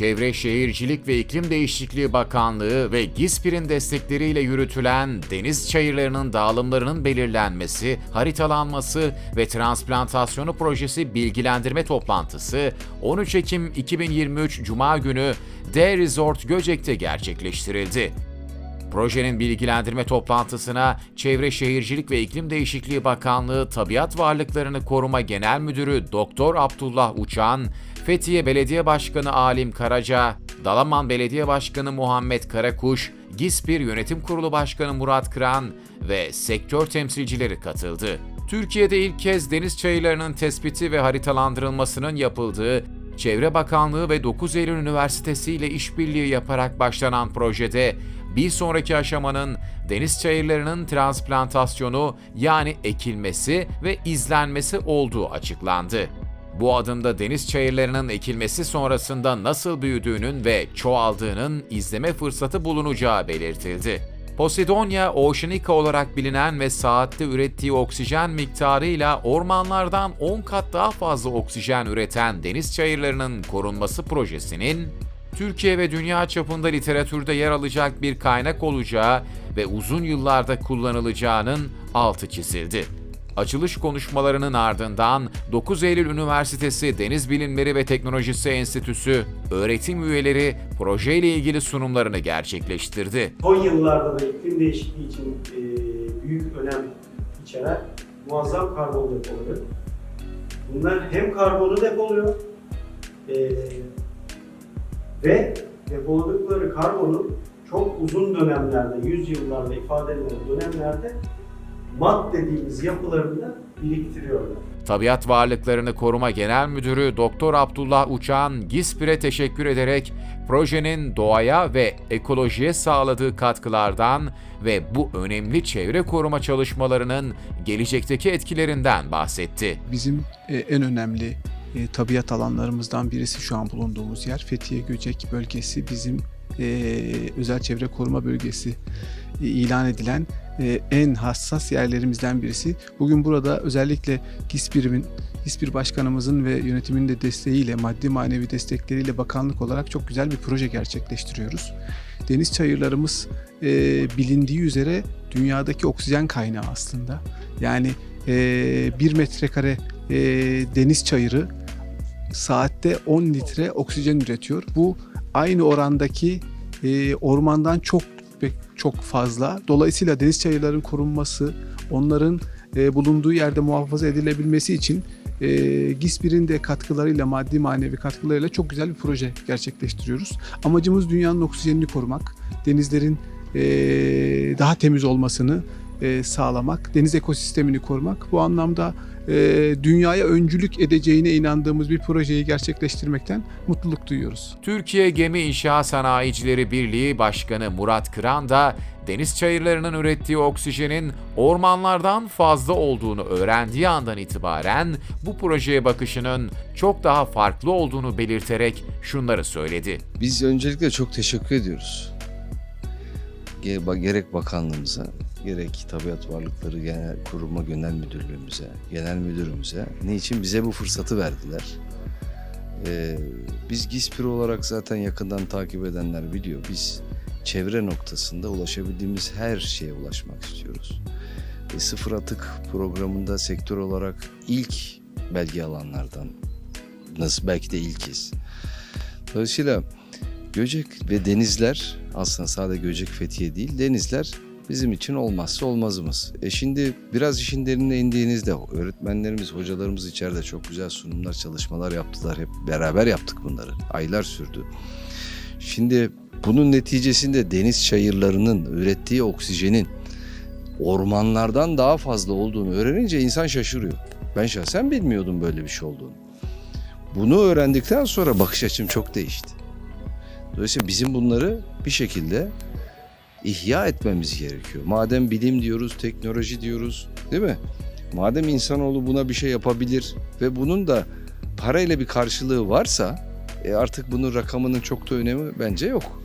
Çevre Şehircilik ve İklim Değişikliği Bakanlığı ve GİSPİR'in destekleriyle yürütülen deniz çayırlarının dağılımlarının belirlenmesi, haritalanması ve transplantasyonu projesi bilgilendirme toplantısı 13 Ekim 2023 Cuma günü D Resort Göcek'te gerçekleştirildi. Projenin bilgilendirme toplantısına Çevre Şehircilik ve İklim Değişikliği Bakanlığı Tabiat Varlıklarını Koruma Genel Müdürü Doktor Abdullah Uçan, Fethiye Belediye Başkanı Alim Karaca, Dalaman Belediye Başkanı Muhammed Karakuş, GİSPİR Yönetim Kurulu Başkanı Murat Kıran ve sektör temsilcileri katıldı. Türkiye'de ilk kez deniz çayırlarının tespiti ve haritalandırılmasının yapıldığı Çevre Bakanlığı ve 9 Eylül Üniversitesi ile işbirliği yaparak başlanan projede bir sonraki aşamanın deniz çayırlarının transplantasyonu yani ekilmesi ve izlenmesi olduğu açıklandı. Bu adımda deniz çayırlarının ekilmesi sonrasında nasıl büyüdüğünün ve çoğaldığının izleme fırsatı bulunacağı belirtildi. Posidonia oceanica olarak bilinen ve saatte ürettiği oksijen miktarıyla ormanlardan 10 kat daha fazla oksijen üreten deniz çayırlarının korunması projesinin Türkiye ve dünya çapında literatürde yer alacak bir kaynak olacağı ve uzun yıllarda kullanılacağının altı çizildi. Açılış konuşmalarının ardından 9 Eylül Üniversitesi Deniz Bilimleri ve Teknolojisi Enstitüsü öğretim üyeleri projeyle ilgili sunumlarını gerçekleştirdi. Son yıllarda da iklim değişikliği için e, büyük önem içeren muazzam karbon depoları. Bunlar hem karbonu depoluyor e, ve depoladıkları karbonu çok uzun dönemlerde, yüzyıllarla ifade edilen dönemlerde mat dediğimiz yapılarında biriktiriyorlar. Tabiat Varlıklarını Koruma Genel Müdürü Doktor Abdullah Uçan, GİSPİR'e teşekkür ederek projenin doğaya ve ekolojiye sağladığı katkılardan ve bu önemli çevre koruma çalışmalarının gelecekteki etkilerinden bahsetti. Bizim e, en önemli e, tabiat alanlarımızdan birisi şu an bulunduğumuz yer. Fethiye Göcek bölgesi bizim e, özel çevre koruma bölgesi e, ilan edilen e, en hassas yerlerimizden birisi. Bugün burada özellikle GİSPİR'imin GİSPİR Başkanımızın ve yönetimin de desteğiyle, maddi manevi destekleriyle bakanlık olarak çok güzel bir proje gerçekleştiriyoruz. Deniz çayırlarımız e, bilindiği üzere dünyadaki oksijen kaynağı aslında. Yani e, bir metrekare e, deniz çayırı saatte 10 litre oksijen üretiyor. Bu aynı orandaki e, ormandan çok çok fazla. Dolayısıyla deniz çayırlarının korunması, onların e, bulunduğu yerde muhafaza edilebilmesi için e, GİSPİR'in de katkılarıyla, maddi manevi katkılarıyla çok güzel bir proje gerçekleştiriyoruz. Amacımız dünyanın oksijenini korumak, denizlerin e, daha temiz olmasını e, sağlamak, deniz ekosistemini korumak. Bu anlamda e, dünyaya öncülük edeceğine inandığımız bir projeyi gerçekleştirmekten mutluluk duyuyoruz. Türkiye Gemi İnşaat Sanayicileri Birliği Başkanı Murat Kıran da deniz çayırlarının ürettiği oksijenin ormanlardan fazla olduğunu öğrendiği andan itibaren bu projeye bakışının çok daha farklı olduğunu belirterek şunları söyledi. Biz öncelikle çok teşekkür ediyoruz. Gerek bakanlığımıza, gerek Tabiat Varlıkları Genel Kuruma Genel Müdürlüğümüze, Genel Müdürümüze ne için bize bu fırsatı verdiler. Ee, biz GİSPİR olarak zaten yakından takip edenler biliyor. Biz çevre noktasında ulaşabildiğimiz her şeye ulaşmak istiyoruz. E, sıfır atık programında sektör olarak ilk belge alanlardan, nasıl belki de ilkiz. Dolayısıyla Göcek ve denizler aslında sadece Göcek Fethiye değil denizler bizim için olmazsa olmazımız. E şimdi biraz işin derinine indiğinizde öğretmenlerimiz, hocalarımız içeride çok güzel sunumlar, çalışmalar yaptılar. Hep beraber yaptık bunları. Aylar sürdü. Şimdi bunun neticesinde deniz çayırlarının ürettiği oksijenin ormanlardan daha fazla olduğunu öğrenince insan şaşırıyor. Ben şahsen bilmiyordum böyle bir şey olduğunu. Bunu öğrendikten sonra bakış açım çok değişti. Dolayısıyla bizim bunları bir şekilde ihya etmemiz gerekiyor. Madem bilim diyoruz, teknoloji diyoruz, değil mi? Madem insanoğlu buna bir şey yapabilir ve bunun da parayla bir karşılığı varsa e artık bunun rakamının çok da önemi bence yok.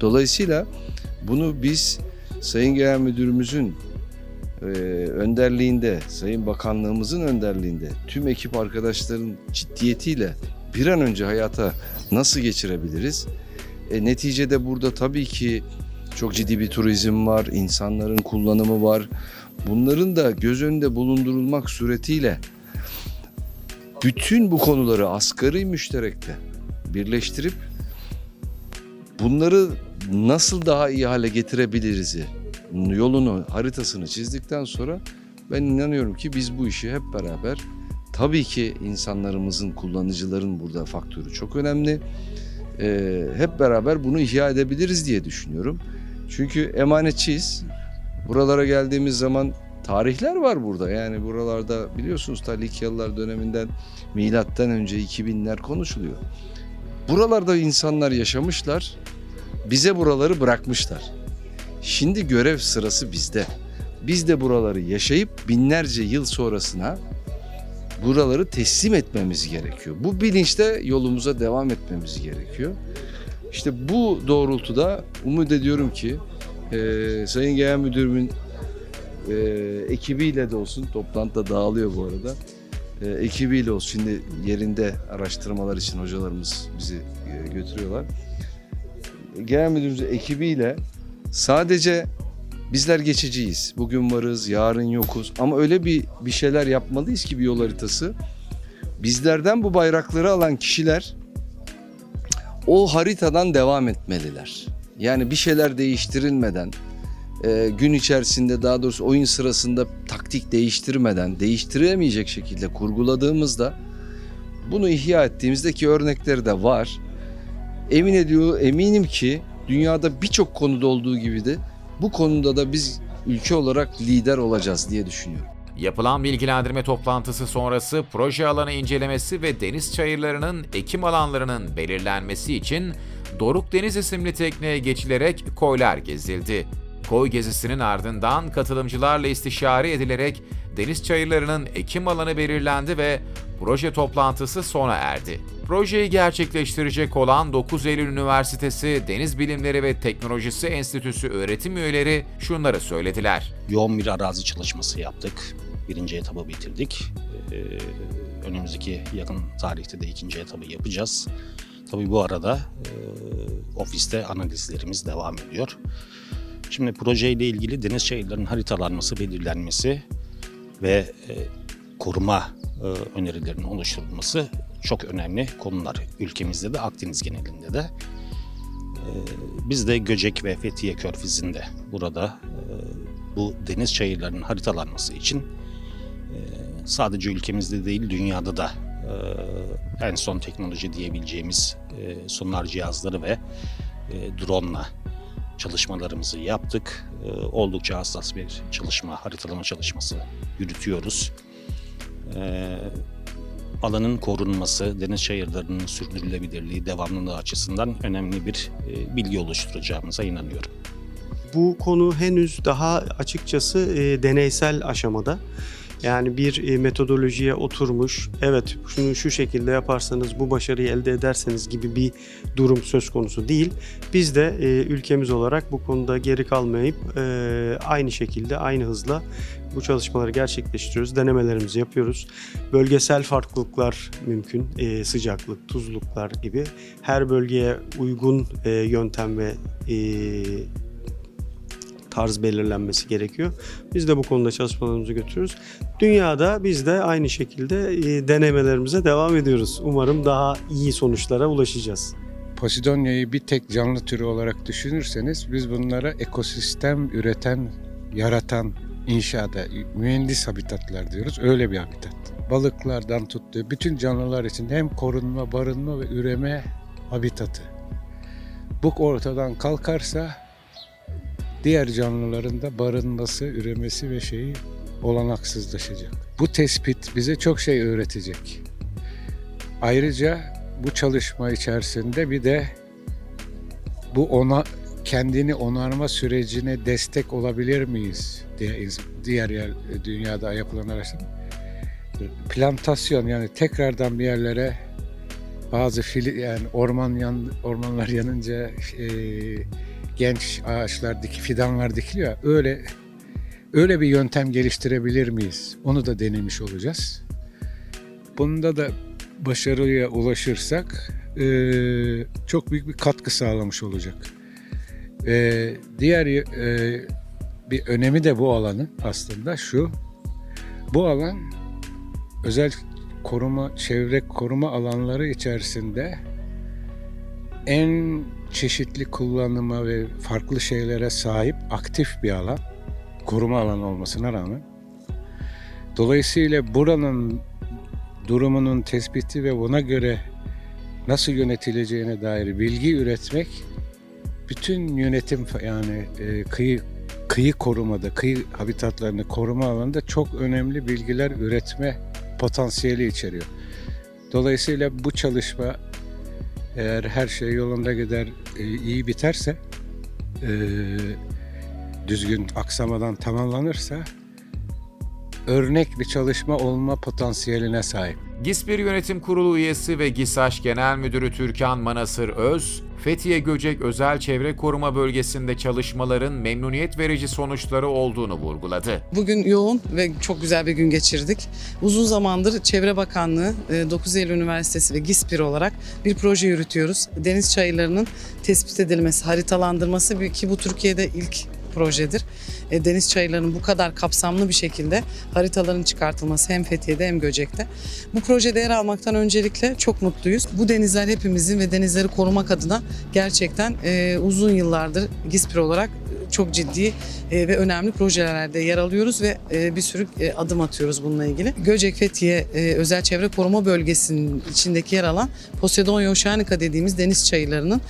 Dolayısıyla bunu biz Sayın Genel Müdürümüzün e, önderliğinde, Sayın Bakanlığımızın önderliğinde tüm ekip arkadaşların ciddiyetiyle bir an önce hayata nasıl geçirebiliriz? E, neticede burada tabii ki çok ciddi bir turizm var, insanların kullanımı var. Bunların da göz önünde bulundurulmak suretiyle bütün bu konuları asgari müşterekte birleştirip bunları nasıl daha iyi hale getirebiliriz yolunu, haritasını çizdikten sonra ben inanıyorum ki biz bu işi hep beraber tabii ki insanlarımızın, kullanıcıların burada faktörü çok önemli. Ee, hep beraber bunu ihya edebiliriz diye düşünüyorum. Çünkü emanetçiyiz. Buralara geldiğimiz zaman tarihler var burada. Yani buralarda biliyorsunuz ta Likyalılar döneminden milattan önce 2000'ler konuşuluyor. Buralarda insanlar yaşamışlar. Bize buraları bırakmışlar. Şimdi görev sırası bizde. Biz de buraları yaşayıp binlerce yıl sonrasına buraları teslim etmemiz gerekiyor. Bu bilinçte yolumuza devam etmemiz gerekiyor. İşte bu doğrultuda umut ediyorum ki e, Sayın Genel Müdürümün e, ekibiyle de olsun, toplantıda dağılıyor bu arada. E, ekibiyle olsun, şimdi yerinde araştırmalar için hocalarımız bizi e, götürüyorlar. Genel Müdürümüzün ekibiyle sadece bizler geçiciyiz. Bugün varız, yarın yokuz. Ama öyle bir bir şeyler yapmalıyız ki bir yol haritası. Bizlerden bu bayrakları alan kişiler o haritadan devam etmeliler. Yani bir şeyler değiştirilmeden, e, gün içerisinde daha doğrusu oyun sırasında taktik değiştirmeden, değiştiremeyecek şekilde kurguladığımızda bunu ihya ettiğimizde ki örnekleri de var. Emin ediyor, eminim ki dünyada birçok konuda olduğu gibi de bu konuda da biz ülke olarak lider olacağız diye düşünüyorum. Yapılan bilgilendirme toplantısı sonrası proje alanı incelemesi ve deniz çayırlarının ekim alanlarının belirlenmesi için Doruk Deniz isimli tekneye geçilerek koylar gezildi. Koy gezisinin ardından katılımcılarla istişare edilerek deniz çayırlarının ekim alanı belirlendi ve proje toplantısı sona erdi. Projeyi gerçekleştirecek olan 9 Eylül Üniversitesi Deniz Bilimleri ve Teknolojisi Enstitüsü öğretim üyeleri şunları söylediler. yoğun bir arazi çalışması yaptık. Birinci etabı bitirdik. Ee, önümüzdeki yakın tarihte de ikinci etabı yapacağız. Tabii bu arada e, ofiste analizlerimiz devam ediyor. Şimdi projeyle ilgili deniz şehirlerinin haritalanması, belirlenmesi ve e, koruma e, önerilerinin oluşturulması çok önemli konular. Ülkemizde de Akdeniz genelinde de. E, biz de Göcek ve Fethiye Körfezi'nde burada bu deniz çayırlarının haritalanması için sadece ülkemizde değil dünyada da en son teknoloji diyebileceğimiz sonar cihazları ve drone'la çalışmalarımızı yaptık. E, oldukça hassas bir çalışma, haritalama çalışması yürütüyoruz. E, alanın korunması, deniz çayırlarının sürdürülebilirliği, devamlılığı açısından önemli bir e, bilgi oluşturacağımıza inanıyorum. Bu konu henüz daha açıkçası e, deneysel aşamada. Yani bir e, metodolojiye oturmuş, evet şunu şu şekilde yaparsanız bu başarıyı elde ederseniz gibi bir durum söz konusu değil. Biz de e, ülkemiz olarak bu konuda geri kalmayıp e, aynı şekilde, aynı hızla bu çalışmaları gerçekleştiriyoruz. Denemelerimizi yapıyoruz. Bölgesel farklılıklar mümkün. Sıcaklık, tuzluklar gibi. Her bölgeye uygun yöntem ve tarz belirlenmesi gerekiyor. Biz de bu konuda çalışmalarımızı götürüyoruz. Dünyada biz de aynı şekilde e, denemelerimize devam ediyoruz. Umarım daha iyi sonuçlara ulaşacağız. Posidonya'yı bir tek canlı türü olarak düşünürseniz biz bunlara ekosistem üreten, yaratan, inşada, mühendis habitatlar diyoruz. Öyle bir habitat. Balıklardan tuttuğu bütün canlılar için hem korunma, barınma ve üreme habitatı. Bu ortadan kalkarsa diğer canlıların da barınması, üremesi ve şeyi olanaksızlaşacak. Bu tespit bize çok şey öğretecek. Ayrıca bu çalışma içerisinde bir de bu ona kendini onarma sürecine destek olabilir miyiz diye diğer yer, dünyada yapılan araştırma. Plantasyon yani tekrardan bir yerlere bazı fili, yani orman yan, ormanlar yanınca e, genç ağaçlar dik, fidanlar dikiliyor. Öyle öyle bir yöntem geliştirebilir miyiz? Onu da denemiş olacağız. Bunda da başarıya ulaşırsak eee, çok büyük bir katkı sağlamış olacak. Eee, diğer eee, bir önemi de bu alanın aslında şu. Bu alan özel koruma, çevre koruma alanları içerisinde en çeşitli kullanıma ve farklı şeylere sahip aktif bir alan. Koruma alanı olmasına rağmen. Dolayısıyla buranın durumunun tespiti ve buna göre nasıl yönetileceğine dair bilgi üretmek bütün yönetim yani e, kıyı kıyı korumada, kıyı habitatlarını koruma alanında çok önemli bilgiler üretme potansiyeli içeriyor. Dolayısıyla bu çalışma eğer her şey yolunda gider, e, iyi biterse, e, düzgün aksamadan tamamlanırsa örnek bir çalışma olma potansiyeline sahip. GİSPİR Yönetim Kurulu üyesi ve GİSAŞ Genel Müdürü Türkan Manasır Öz, Fethiye Göcek Özel Çevre Koruma Bölgesi'nde çalışmaların memnuniyet verici sonuçları olduğunu vurguladı. Bugün yoğun ve çok güzel bir gün geçirdik. Uzun zamandır Çevre Bakanlığı, e, 9 Eylül Üniversitesi ve GİSPİR olarak bir proje yürütüyoruz. Deniz çayırlarının tespit edilmesi, haritalandırması ki bu Türkiye'de ilk projedir. E, Deniz çayırlarının bu kadar kapsamlı bir şekilde haritaların çıkartılması hem Fethiye'de hem Göcek'te. Bu projede yer almaktan öncelikle çok mutluyuz. Bu denizler hepimizin ve denizleri korumak adına gerçekten e, uzun yıllardır GİSPİR olarak çok ciddi e, ve önemli projelerde yer alıyoruz ve e, bir sürü e, adım atıyoruz bununla ilgili. Göcek Fethiye Özel Çevre Koruma Bölgesi'nin içindeki yer alan Poseidon Oceanica dediğimiz deniz çayırlarının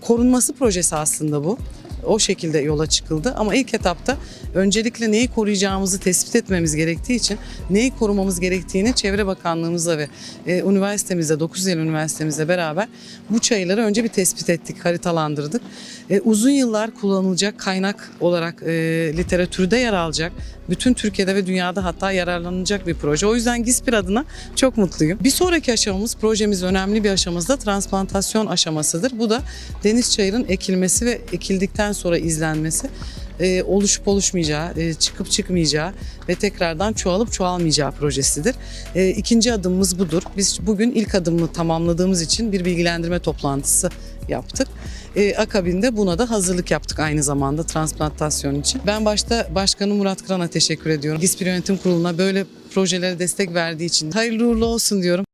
korunması projesi aslında bu. O şekilde yola çıkıldı ama ilk etapta öncelikle neyi koruyacağımızı tespit etmemiz gerektiği için neyi korumamız gerektiğini Çevre Bakanlığımızla ve e, üniversitemizle 9 Eylül Üniversitemizle beraber bu çayırları önce bir tespit ettik, haritalandırdık. E, uzun yıllar kullanılacak kaynak olarak e, literatürde yer alacak. Bütün Türkiye'de ve dünyada hatta yararlanılacak bir proje. O yüzden GİSPİR adına çok mutluyum. Bir sonraki aşamamız, projemiz önemli bir aşamız da transplantasyon aşamasıdır. Bu da deniz çayırın ekilmesi ve ekildikten sonra izlenmesi. E, oluşup oluşmayacağı, e, çıkıp çıkmayacağı ve tekrardan çoğalıp çoğalmayacağı projesidir. E, ikinci adımımız budur. Biz bugün ilk adımını tamamladığımız için bir bilgilendirme toplantısı yaptık. E, akabinde buna da hazırlık yaptık aynı zamanda transplantasyon için. Ben başta Başkanım Murat Kıran'a teşekkür ediyorum. GİSPİR Yönetim Kurulu'na böyle projelere destek verdiği için hayırlı uğurlu olsun diyorum.